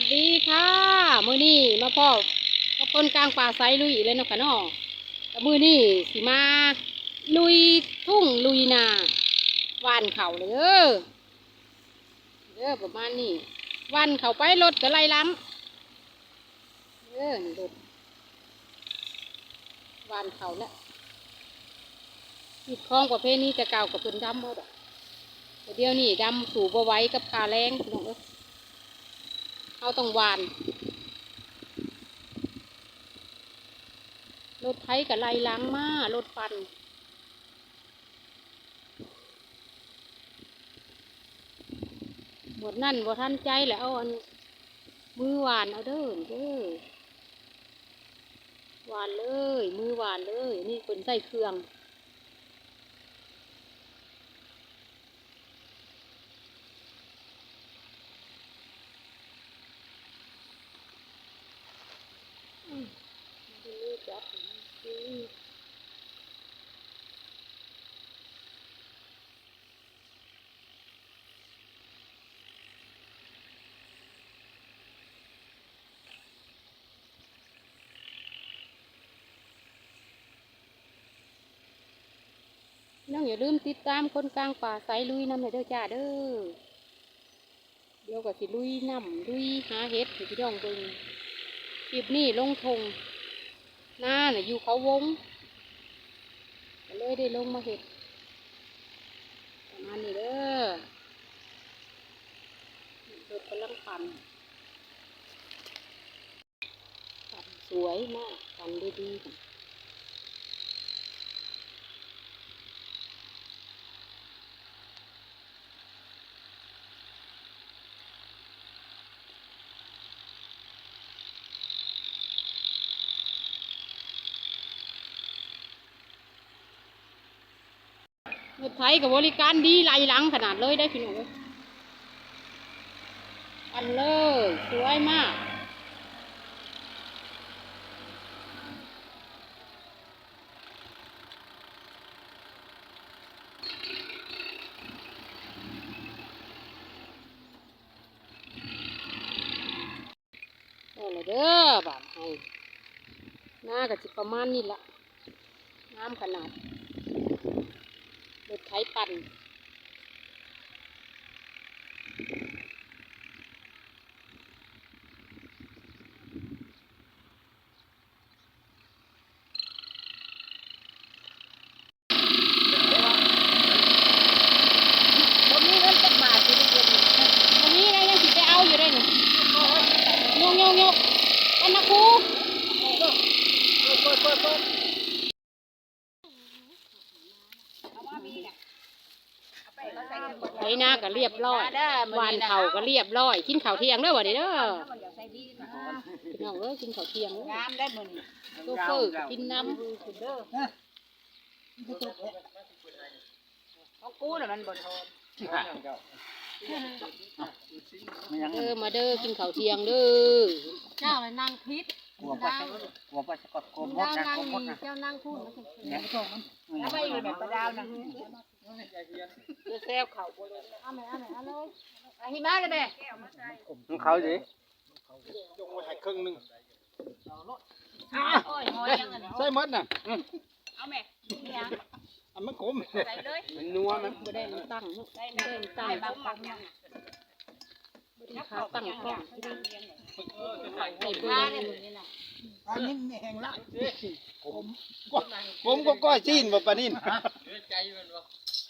สดีค่ะ มือนี้มาพ่อกับคนกลางป่าไซลุยอีกเลยเนาะค่ะนาะแต่มือนี้สิมา ลุยทุ่งลุยนาหวานเขาเลยเด้อเด้อประมาณนี้หวันเขาไปรถก็ไล่ล้ำเด้อนี่รถหวานเขาแล้วปิดคล้องประเภทนี้จะเก่ากับเพิ่นดำหมดอะแต่เดี๋ยวนี้ดำสู่บ่ไว้กับคาแรงน้องเอ้ เอาต้องหวานรถไถกับไล่ล้างมารถปั่นหมดนั่นบ่ทันใจแล้วเอาอันมือหวานเอาเด้อเด้อหวานเลย มือหวานเลย นี่คนใส่เครื่อง น้องอย่าลืมติดตามคนกลางป่าสายลุยน้ำเด้อจ้าเด้อ เดี๋ยวก็สิลุยน้ำลุยหาเห็ดให้พี่น้องเบิ่งคลิปนี้ลงทงหน้าน่ะอยู่เขาวงเลยได้ลงมาเห็ดประมาณนี้เด้อรถกำลังปั่นปั่นสวยมากปั่นดีๆ รถไถกับบริการดีไหลหลังขนาดเลยได้พี่หนูปั่นเลยสวยมากโอ้ละเด้อบาดให้หน้าก็สิประมาณนี้ละน้ำขนาด รถไถปั่นบ่มีเงินจักบาทสิด้เงินบ่มีแล้วยังสิไปเอาอยู่ได้นี่ยกโยกโยกอันนะครูไถ นาก็เรียบร้อยหวานเขาก็เรียบร้อย กินข้าวเที่ยงเด้อวันนี้เด้อพี่น้องเอ้ยกินข้าวเที่ยงเด้องามได้หมดโซเฟอร์ก็กินน้เขากู้น่ะมันบ่ทนำเออมาเด้อกินข้าวเที่ยงเด้อเจ้าเลยนั่งพิษกลัวไปกลัวไปสะกดโกมดเจ้านะนั่งโกมดนะเจ้านั่งพูดแล้วก็เนี่ยชมมันแล้วไปอยู่แบบประดาวนะ เด้อแซวเขาบ่เลยเอาไหมเอาไหมเอาเลยไอ้หิมะเลยแม่เขาสิจงไว้ให้ครึ่งหนึงโอ้ยหอยยังไงใส่หมดน่ะเอาแม่ยังอันมันขมใส่เลยมันนัวมันบ่ได้มันตั้งเนาะใส่บ่ได้มันตั้งบางปักยังบ่ได้ขาตั้งกล้องที่นี่ใส่เบิ่ผ้างเนี่ยนี่น่ะอันนี้แห้งละผมก็ก้อยจีนบ่ปานนี้ที่มัน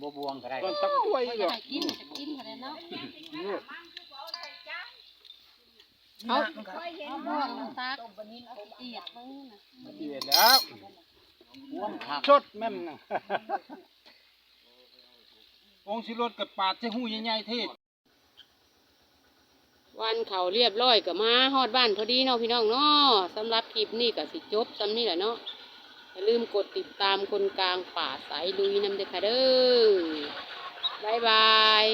บัวบวงก็ได้ช้อนตักไว้ก็เหรจะอให้กินจะกินกันเลยเนาะเขาเอาบวงน้ำตาเอียดมึงนะเดียวแล้วบวงผักชดแม่มน่ะองค์สิรถกับปาดใส่หูใหญ่ๆเทศวันเขาเรียบร้อยกับมาฮอดบ้านพอดีเนาะพี่น้องเนาะสำหรับคลิปนี้ก็สิจบสำนี้แหละเนาะ อย่าลืมกดติดตามคนกลางป่าสายลุยนำเด้อค่ะเด้อบายบาย